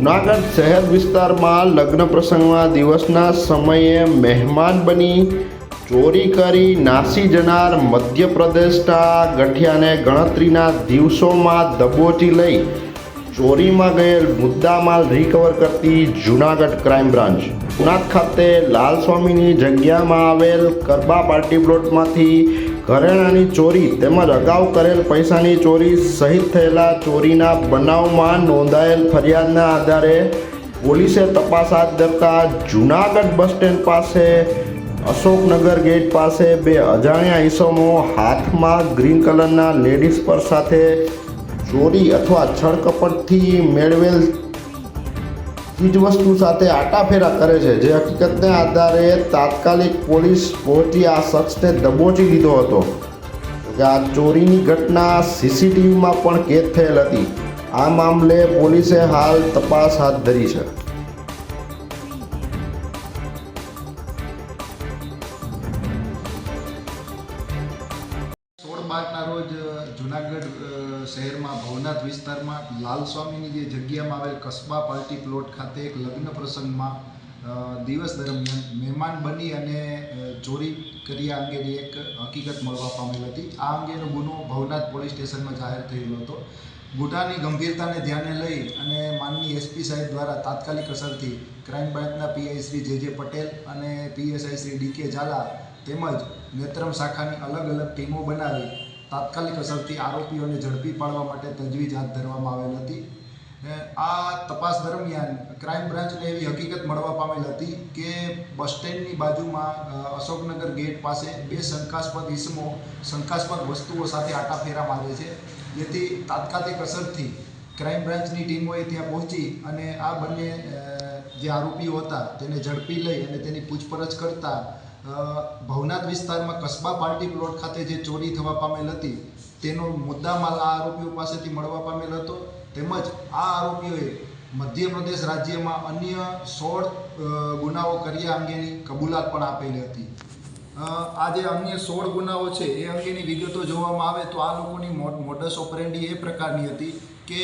જુનાગઢ શહેર વિસ્તારમાં લગ્ન પ્રસંગમાં દિવસના સમયે મહેમાન બની ચોરી કરી નાસી જનાર મધ્યપ્રદેશના ગઠિયાને ગણતરીના દિવસોમાં દબોચી લઈ ચોરીમાં ગયેલ મુદ્દામાલ રિકવર કરતી જુનાગઢ ક્રાઇમ બ્રાન્ચ પુનાત ખાતે લાલ સ્વામીની જગ્યામાં આવેલ કરબા પાર્ટી પ્લોટમાંથી ઘરેણાની ચોરી તેમજ અગાઉ કરેલ પૈસાની ચોરી સહિત થયેલા ચોરીના બનાવમાં નોંધાયેલ ફરિયાદના આધારે પોલીસે તપાસ હાથ ધરતા જુનાગઢ બસ સ્ટેન્ડ પાસે, અશોકનગર ગેટ પાસે બે અજાણ્યા ઈસમો હાથમાં ગ્રીન કલરના લેડીઝ પર સાથે ચોરી અથવા છળકપટથી મેળવેલ ચીજવસ્તુ સાથે આટાફેરા કરે છે. જે હકીકતને આધારે તાત્કાલિક પોલીસ પહોંચી આ શખ્સને દબોચી લીધો હતો. આ ચોરીની ઘટના સીસીટીવીમાં પણ કેદ થયેલ હતી. આ મામલે પોલીસે હાલ તપાસ હાથ ધરી છે. બારના રોજ જુનાગઢ શહેરમાં, ભવનાથ વિસ્તારમાં લાલ સ્વામીની જે જગ્યામાં આવેલ કસ્બા પાર્ટી પ્લોટ ખાતે એક લગ્ન પ્રસંગમાં દિવસ દરમિયાન મહેમાન બની અને ચોરી કર્યા અંગેની એક હકીકત મળવા પામેલ હતી. આ અંગેનો ગુનો ભવનાથ પોલીસ સ્ટેશનમાં જાહેર થયેલો હતો. ગુનાની ગંભીરતાને ધ્યાને લઈ અને માનની એસપી સાહેબ દ્વારા તાત્કાલિક અસરથી, ક્રાઇમ બ્રાન્ચના પીઆઈ શ્રી જે જે પટેલ અને પીએસઆઈ શ્રી ડીકે ઝાલા તેમજ નેત્રમ શાખાની અલગ અલગ ટીમો બનાવી તાત્કાલિક અસરથી આરોપીઓને ઝડપી પાડવા માટે તજવીજ હાથ ધરવામાં આવેલ હતી. આ તપાસ દરમિયાન ક્રાઇમ બ્રાન્ચને એવી હકીકત મળવા પામેલ હતી કે બસ સ્ટેન્ડની બાજુમાં અશોકનગર ગેટ પાસે બે શંકાસ્પદ ઇસમો શંકાસ્પદ વસ્તુઓ સાથે આટાફેરા મારે છે. જેથી તાત્કાલિક અસરથી ક્રાઇમ બ્રાન્ચની ટીમોએ ત્યાં પહોંચી અને આ બંને જે આરોપીઓ હતા તેને ઝડપી લઈ અને તેની પૂછપરછ કરતા ભવનાથ વિસ્તારમાં કસ્બા પાર્ટી પ્લોટ ખાતે જે ચોરી થવા પામેલ હતી, તેનો મુદ્દામાલ આ આરોપીઓ પાસેથી મળવા પામેલ હતો. તેમજ આ આરોપીઓએ મધ્યપ્રદેશ રાજ્યમાં અન્ય સોળ ગુનાઓ કર્યા અંગેની કબૂલાત પણ આપેલી હતી. આ જે અન્ય સોળ ગુનાઓ છે, એ અંગેની વિગતો જોવામાં આવે તો આ લોકોની મોડસ ઓપરેન્ડી એ પ્રકારની હતી. કે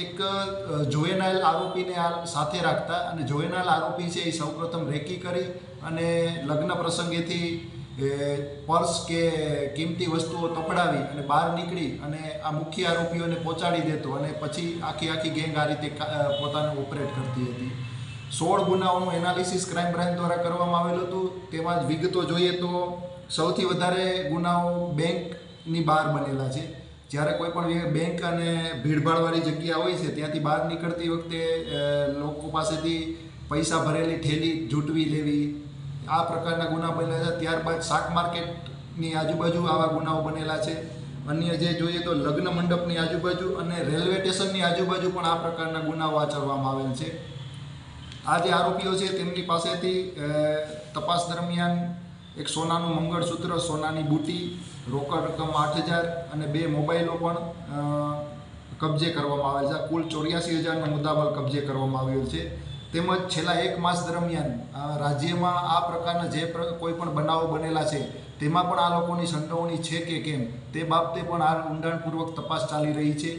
એક અ, આરોપીને આ સાથે રાખતા અને જોયેનાયેલ આરોપી છે એ સૌપ્રથમ રેકી કરી અને લગ્ન પ્રસંગેથી પર્સ કે કિંમતી વસ્તુઓ તપડાવી અને બહાર નીકળી અને આ મુખ્ય આરોપીઓને પહોંચાડી દેતો અને પછી આખી આખી ગેંગ આ રીતે પોતાને ઓપરેટ કરતી હતી. સોળ ગુનાઓનું એનાલિસિસ ક્રાઇમ બ્રાન્ચ દ્વારા કરવામાં આવેલું હતું. તેમાં જ વિગતો જોઈએ તો સૌથી વધારે ગુનાઓ બેંકની બહાર બનેલા છે. જ્યારે કોઈ પણ બેંક અને ભીડભાડવાળી જગ્યા હોય છે, ત્યાંથી બહાર નીકળતી વખતે લોકો પાસેથી પૈસા ભરેલી ઠેલી જૂટવી લેવી, આ પ્રકારના ગુના બનેલા છે. ત્યારબાદ શાક માર્કેટની આજુબાજુ આવા ગુનાઓ બનેલા છે. અન્ય જે જોઈએ તો લગ્ન મંડપની આજુબાજુ અને રેલવે સ્ટેશનની આજુબાજુ પણ આ પ્રકારના ગુનાઓ આચરવામાં આવેલ છે. આ જે આરોપીઓ છે, તેમની પાસેથી તપાસ દરમિયાન એક સોનાનું મંગળસૂત્ર, સોનાની બુટી, રોકડ રકમ આઠ હજાર અને બે મોબાઈલો પણ કબજે કરવામાં આવેલ છે. કુલ ચોર્યાસી હજારનો મુદ્દામાલ કબજે કરવામાં આવ્યો છે. તેમજ છેલ્લા એક માસ દરમિયાન રાજ્યમાં આ પ્રકારના જે કોઈ પણ બનાવો બનેલા છે, તેમાં પણ આ લોકોની સંડોવણી છે કે કેમ? તે બાબતે પણ આ ઊંડાણપૂર્વક તપાસ ચાલી રહી છે.